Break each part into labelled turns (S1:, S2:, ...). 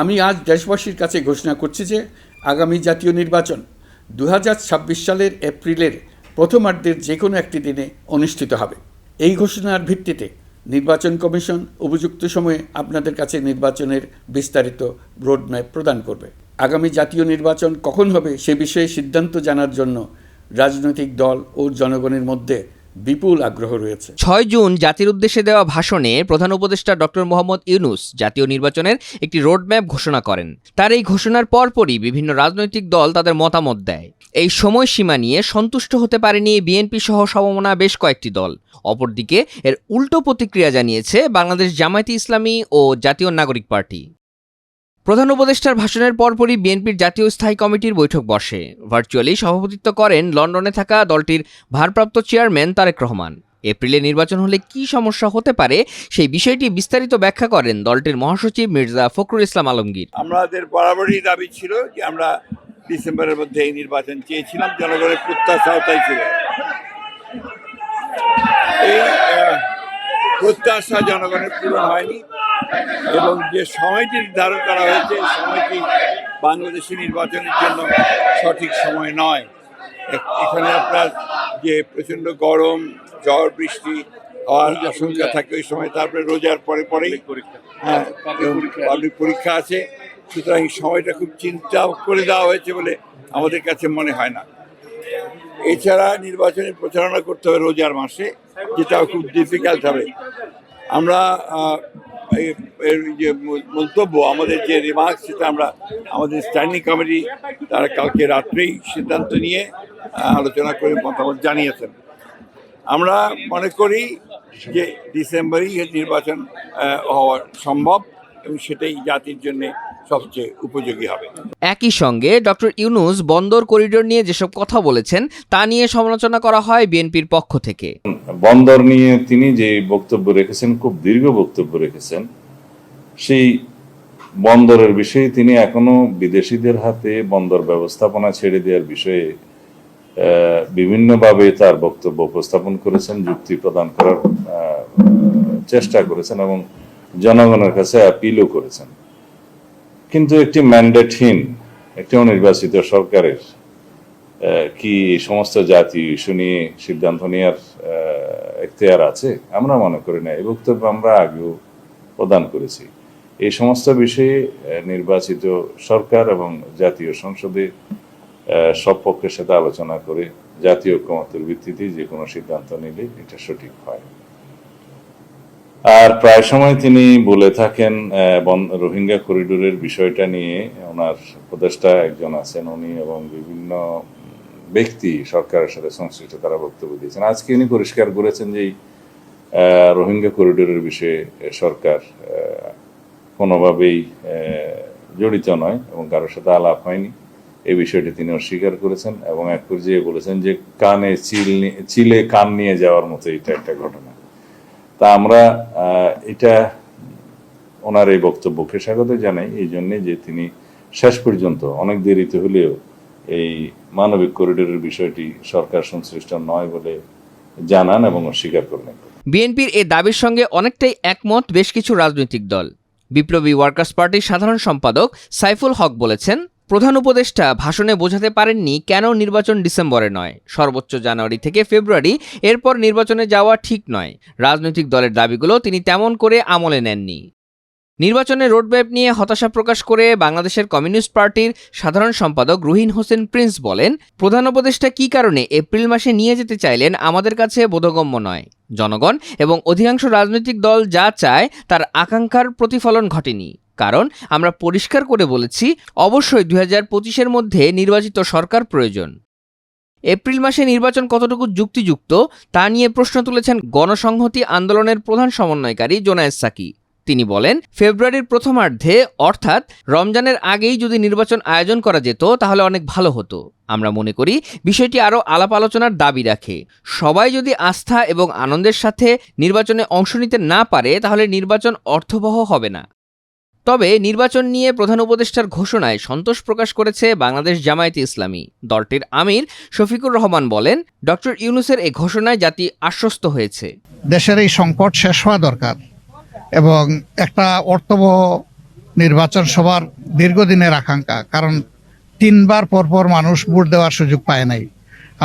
S1: আমি আজ দেশবাসীর কাছে ঘোষণা করছি যে আগামী জাতীয় নির্বাচন দু হাজার ছাব্বিশ সালের এপ্রিলের প্রথমার্ধের যে কোনো একটি দিনে অনুষ্ঠিত হবে। এই ঘোষণার ভিত্তিতে নির্বাচন কমিশন উপযুক্ত সময়ে আপনাদের কাছে নির্বাচনের বিস্তারিত রোডম্যাপ প্রদান করবে। আগামী জাতীয় নির্বাচন কখন হবে সে বিষয়ে সিদ্ধান্ত জানার জন্য রাজনৈতিক দল ও জনগণের মধ্যে বিপুল আগ্রহ রয়েছে।
S2: ছয় জুন জাতির উদ্দেশ্যে দেওয়া ভাষণে প্রধান উপদেষ্টা ডক্টর মোহাম্মদ ইউনুস জাতীয় নির্বাচনের একটি রোডম্যাপ ঘোষণা করেন। তার এই ঘোষণার পরপরই বিভিন্ন রাজনৈতিক দল তাদের মতামত দেয়। এই সময়সীমা নিয়ে সন্তুষ্ট হতে পারেনি বিএনপি সহ সমমনা বেশ কয়েকটি দল। অপরদিকে এর উল্টো প্রতিক্রিয়া জানিয়েছে বাংলাদেশ জামায়াতে ইসলামী ও জাতীয় নাগরিক পার্টি। প্রধান উপদেষ্টার ভাষণের পরপরই বিএনপির জাতীয় স্থায়ী কমিটির বৈঠক বসে। ভার্চুয়ালি সভাপতিত্ব করেন লন্ডনে থাকা দলটির ভারপ্রাপ্ত চেয়ারম্যান তারেক রহমান। এপ্রিলে নির্বাচন হলে কি সমস্যা হতে পারে সেই বিষয়টি বিস্তারিত ব্যাখ্যা করেন দলটির মহাসচিব মির্জা ফখরুল ইসলাম আলমগীর।
S3: আমাদের বরাবরই দাবি ছিল যে আমরা ডিসেম্বরের মধ্যে এই নির্বাচন চেয়েছিলাম, জনগণের প্রত্যাশাও তাই ছিল। এই প্রত্যাশা জনগণের পূরণ হয়নি। এবং যে সময়টি নির্ধারণ করা হয়েছে সময়টি বাংলাদেশি নির্বাচনের জন্য সঠিক সময় নয়। এখানে আপনার যে প্রচণ্ড গরম ঝড় বৃষ্টি হওয়ার আশঙ্কা থাকে ওই সময় তারপরে রোজার পরে পরেই হ্যাঁ পাবলিক পরীক্ষা আছে। সুতরাং এই সময়টা খুব চিন্তা করে দেওয়া হয়েছে বলে আমাদের কাছে মনে হয় না। এছাড়া নির্বাচনী প্রচারণা করতে হবে রোজার মাসে যেটাও খুব ডিফিকাল্ট হবে। আমরা যে মন্তব্য, আমাদের যে রিমার্ক সেটা আমরা, আমাদের স্ট্যান্ডিং কমিটি তারা কালকে রাত্রেই সিদ্ধান্ত নিয়ে আলোচনা করে মতামত জানিয়েছেন। আমরা মনে করি যে ডিসেম্বরেই নির্বাচন হওয়া সম্ভব। এবং সেটাই জাতির জন্য সবচেয়ে উপযোগী হবে।
S2: একই সঙ্গে ডক্টর ইউনুস বন্দর করিডোর নিয়ে যেসব কথা বলেছেন তা নিয়ে সমালোচনা করা হয় বিএনপির পক্ষ থেকে।
S4: বন্দর নিয়ে তিনি যে বক্তব্য রেখেছেন খুব দীর্ঘ বক্তব্য রেখেছেন সেই বন্দরের বিষয়ে তিনি এখনও বিদেশিদের হাতে বন্দর ব্যবস্থাপনা ছেড়ে দেওয়ার বিষয়ে বিভিন্নভাবে তার বক্তব্য উপস্থাপন করেছেন যুক্তি প্রদান করার চেষ্টা করেছেন এবং জনগণের কাছে অ্যাপিলও করেছেন। কিন্তু একটি ম্যান্ডেটহীন একটি অনির্বাচিত সরকারের কি সমস্ত জাতি ইস্যু নিয়ে সিদ্ধান্ত নেওয়ার এখতিয়ার আছে? আমরা মনে করি না। এই বক্তব্য আমরা আগেও প্রদান করেছি। এই সমস্ত বিষয়ে নির্বাচিত সরকার এবং জাতীয় সংসদে সব পক্ষের সাথে আলোচনা করে জাতীয় ঐক্যমতের ভিত্তিতে যে কোনো সিদ্ধান্ত নিলে এটা সঠিক হয়। আর প্রায় সময় তিনি বলে থাকেন রোহিঙ্গা করিডোরের বিষয়টা নিয়ে। ওনার উপদেষ্টা একজন আছেন উনি এবং বিভিন্ন ব্যক্তি সরকারের সাথে সংশ্লিষ্ট তারা বক্তব্য দিয়েছেন। আজকে উনি পরিষ্কার করেছেন যে রোহিঙ্গা করিডোরের বিষয়ে সরকার কোনোভাবেই জড়িত নয় এবং কারোর সাথে আলাপ হয়নি। এই বিষয়টি তিনি অস্বীকার করেছেন এবং এক পর্যায়ে বলেছেন যে কানে চিল চিলে কান নিয়ে যাওয়ার মতো এটা একটা ঘটনা। তা আমরা এটা ওনার এই বক্তব্যকে স্বাগত জানাই, এই জন্যে যে তিনি শেষ পর্যন্ত, অনেক দেরিতে হলেও এই মানবিক করিডোরের বিষয়টি সরকার সংশ্লিষ্ট নয় বলে জানান এবং অস্বীকার করলেন।
S2: বিএনপির এই দাবির সঙ্গে অনেকটাই একমত বেশ কিছু রাজনৈতিক দল। বিপ্লবী ওয়ার্কার্স পার্টির সাধারণ সম্পাদক সাইফুল হক বলেছেন প্রধান উপদেষ্টা ভাষণে বোঝাতে পারেননি কেন নির্বাচন ডিসেম্বরে নয়। সর্বোচ্চ জানুয়ারি থেকে ফেব্রুয়ারি, এরপর নির্বাচনে যাওয়া ঠিক নয়। রাজনৈতিক দলের দাবিগুলো তিনি তেমন করে আমলে নেননি। নির্বাচনের রোডম্যাপ নিয়ে হতাশা প্রকাশ করে বাংলাদেশের কমিউনিস্ট পার্টির সাধারণ সম্পাদক রুহিন হোসেন প্রিন্স বলেন, প্রধান উপদেষ্টা কী কারণে এপ্রিল মাসে নিয়ে যেতে চাইলেন আমাদের কাছে বোধগম্য নয়। জনগণ এবং অধিকাংশ রাজনৈতিক দল যা চায় তার আকাঙ্ক্ষার প্রতিফলন ঘটেনি। কারণ আমরা পরিষ্কার করে বলেছি, অবশ্যই দুই হাজার পঁচিশের মধ্যে নির্বাচিত সরকার প্রয়োজন। এপ্রিল মাসে নির্বাচন কতটুকু যুক্তিযুক্ত, তা নিয়ে প্রশ্ন তুলেছেন গণসংহতি আন্দোলনের প্রধান সমন্বয়কারী জোনায়েস সাকি। তিনি বলেন, ফেব্রুয়ারির প্রথমার্ধে, অর্থাৎ রমজানের আগেই যদি নির্বাচন আয়োজন করা যেত, তাহলে অনেক ভালো হতো। আমরা মনে করি, বিষয়টি আরও আলাপ আলোচনার দাবি রাখে। সবাই যদি আস্থা এবং আনন্দের সাথে নির্বাচনে অংশ নিতে না পারে, তাহলে নির্বাচন অর্থবহ হবে না। তবে নির্বাচন নিয়ে প্রধান উপদেষ্টার ঘোষণায় সন্তোষ প্রকাশ করেছে বাংলাদেশ জামায়াতে ইসলামী। দলটির আমির শফিকুর রহমান বলেন ডক্টর ইউনুসের এই ঘোষণায় জাতি আশ্বস্ত হয়েছে।
S5: দেশের এই সংকট শেষ হওয়া দরকার এবং একটা অর্থবহ নির্বাচন সবার দীর্ঘদিনের আকাঙ্ক্ষা, কারণ তিনবার পরপর মানুষ ভোট দেওয়ার সুযোগ পায় নাই।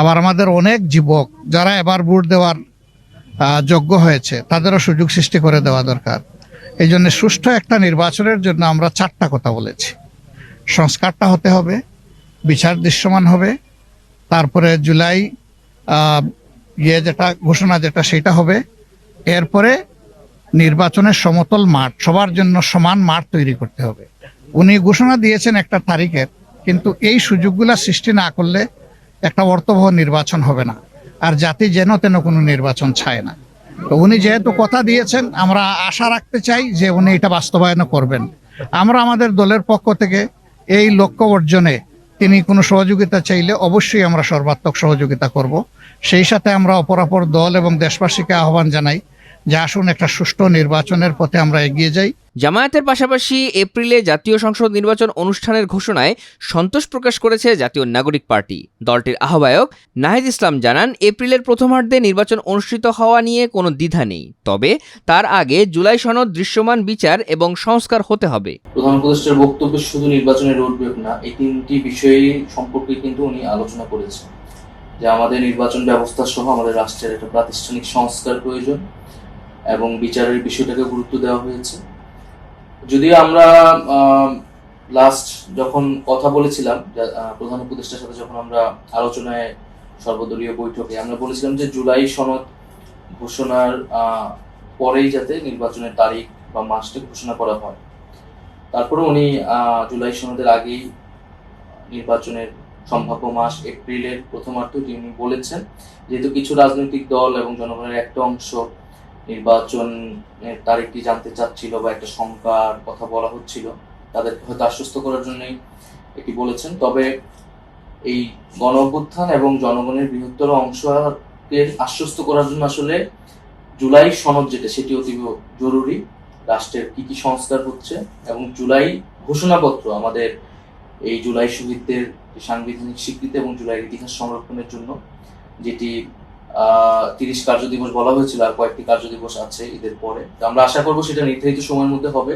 S5: আবার আমাদের অনেক যুবক যারা এবার ভোট দেওয়ার যোগ্য হয়েছে, তাদেরও সুযোগ সৃষ্টি করে দেওয়া দরকার। এই জন্য সুষ্ঠু একটা নির্বাচনের জন্য আমরা চারটা কথা বলেছি। সংস্কারটা হতে হবে, বিচার দৃশ্যমান হবে, তারপরে জুলাই ইয়ে যেটা, ঘোষণা যেটা, সেটা হবে। এরপরে নির্বাচনের সমতল মাঠ, সবার জন্য সমান মাঠ তৈরি করতে হবে। উনি ঘোষণা দিয়েছেন একটা তারিখের, কিন্তু এই সুযোগগুলা সৃষ্টি না করলে একটা অর্থবহ নির্বাচন হবে না। আর জাতি যেন তেন কোনো নির্বাচন চায় না। তো উনি যেহেতু কথা দিয়েছেন, আমরা আশা রাখতে চাই যে উনি এটা বাস্তবায়ন করবেন। আমরা আমাদের দলের পক্ষ থেকে এই লক্ষ্য অর্জনে তিনি কোনো সহযোগিতা চাইলে অবশ্যই আমরা সর্বাত্মক সহযোগিতা করব। সেই সাথে আমরা অপরাপর দল এবং দেশবাসীকে আহ্বান জানাই যে আসুন একটা সুষ্ঠু নির্বাচনের পথে আমরা এগিয়ে যাই।
S2: জামায়াতের পাশাপাশি এপ্রিলে জাতীয় সংসদ নির্বাচন অনুষ্ঠানের ঘোষণায় সন্তোষ প্রকাশ করেছে জাতীয় নাগরিক পার্টি। দলটির আহ্বায়ক নাহিদ ইসলাম জানান এপ্রিলের প্রথমার্ধে নির্বাচন অনুষ্ঠিত হওয়া নিয়ে কোনো দ্বিধা নেই। তবে তার আগে জুলাই সনদ দৃশ্যমান বিচার এবং সংস্কার হতে হবে।
S6: প্রধান উপদেষ্টার বক্তব্যে শুধু নির্বাচনের রোডম্যাপ না এই তিনটি বিষয়ে সম্পর্কে কিন্তু উনি আলোচনা করেছেন। যে আমাদের নির্বাচন ব্যবস্থা সহ আমাদের রাষ্ট্রের একটা প্রাতিষ্ঠানিক সংস্কার প্রয়োজন এবং বিচারের বিষয়টাকে গুরুত্ব দেওয়া হয়েছে। যদিও আমরা লাস্ট যখন কথা বলেছিলাম প্রধান উপদেষ্টার সাথে যখন আমরা আলোচনায় সর্বদলীয় বৈঠকে, আমরা বলেছিলাম যে জুলাই সনদ ঘোষণার পরেই যাতে নির্বাচনের তারিখ বা মাসটি ঘোষণা করা হয়। তারপরে উনি জুলাই সনদের আগেই নির্বাচনের সম্ভাব্য মাস এপ্রিলের প্রথমার্ধটি উনি বলেছেন, যেহেতু কিছু রাজনৈতিক দল এবং জনগণের একটা অংশ নির্বাচনের তারিখটি জানতে চাচ্ছিল বা একটা শঙ্কার কথা বলা হচ্ছিল, তাদেরকে হয়তো আশ্বস্ত করার জন্যই এটি বলেছেন। তবে এই গণ এবং জনগণের বৃহত্তর অংশকে আশ্বস্ত করার জন্য আসলে জুলাই সনদ যেটা, সেটি অতীব জরুরি। রাষ্ট্রের কি কি সংস্কার হচ্ছে এবং জুলাই ঘোষণাপত্র আমাদের এই জুলাই শহীদদের সাংবিধানিক স্বীকৃতি এবং জুলাইয়ের ইতিহাস সংরক্ষণের জন্য যেটি তিরিশ কার্য দিবস বলা হয়েছিল আর কয়েকটি কার্য দিবস আছে ঈদের পরে। তো আমরা আশা করব সেটা নির্ধারিত সময়ের মধ্যে হবে।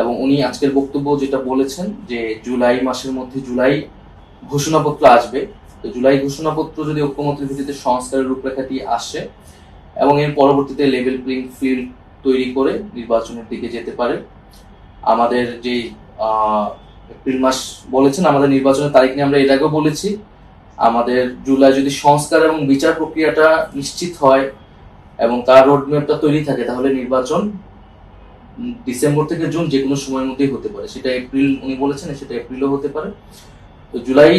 S6: এবং উনি আজকের বক্তব্য যেটা বলেছেন যে জুলাই মাসের মধ্যে জুলাই ঘোষণাপত্র আসবে। তো জুলাই ঘোষণাপত্র যদি ঐক্যমতের ভিত্তিতে সংস্কারের রূপরেখাটি আসে এবং এর পরবর্তীতে লেভেল প্লেইং ফিল্ড তৈরি করে নির্বাচনের দিকে যেতে পারে, আমাদের যে এপ্রিল মাস বলেছেন, আমাদের নির্বাচনের তারিখ নিয়ে আমরা এর আগেও বলেছি আমাদের জুলাই যদি সংস্কার এবং বিচার প্রক্রিয়াটা নিশ্চিত হয় এবং তার রোডম্যাপটা তৈরি থাকে, তাহলে নির্বাচন ডিসেম্বর থেকে জুন যে কোনো সময়ের মধ্যেই হতে পারে। সেটা এপ্রিল, উনি বলেছেন সেটা এপ্রিলও হতে পারে। তো জুলাই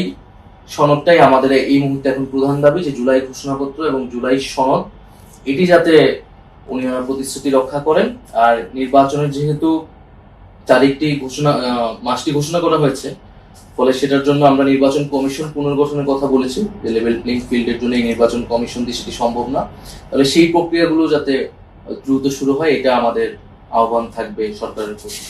S6: সনদটাই আমাদের এই মুহূর্তে এখন প্রধান দাবি যে জুলাই ঘোষণাপত্র এবং জুলাই সনদ, এটি যাতে উনি প্রতিশ্রুতি রক্ষা করেন। আর নির্বাচনের যেহেতু তারিখটি ঘোষণা মাসটি ঘোষণা করা হয়েছে ফলে সেটার জন্য আমরা নির্বাচন কমিশন পুনর্গঠনের কথা বলেছি যে লেভেল প্লেইং ফিল্ডের জন্য এই নির্বাচন কমিশন দিয়ে সেটি সম্ভব না। তাহলে সেই প্রক্রিয়াগুলো যাতে দ্রুত শুরু হয়, এটা আমাদের আহ্বান থাকবে সরকারের প্রতি।